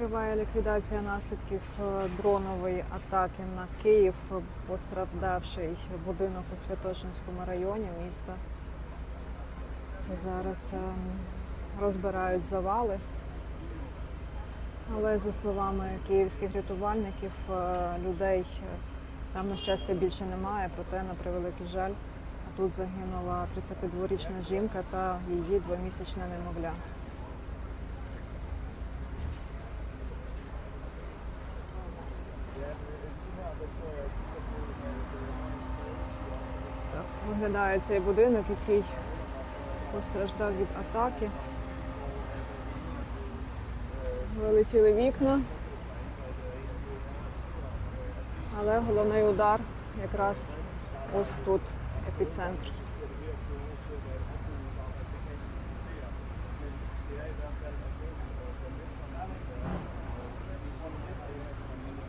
Триває ліквідація наслідків е, дронової атаки на Київ, постраждавший будинок у Святошинському районі міста. Це зараз ем, розбирають завали. Але за словами київських рятувальників, е, людей е, там, на щастя, більше немає, проте на превеликий жаль. Тут загинула 32-річна жінка та її двомісячне немовля. Так виглядає цей будинок, який постраждав від атаки. Вилетіли вікна. Але головний удар якраз ось тут, епіцентр.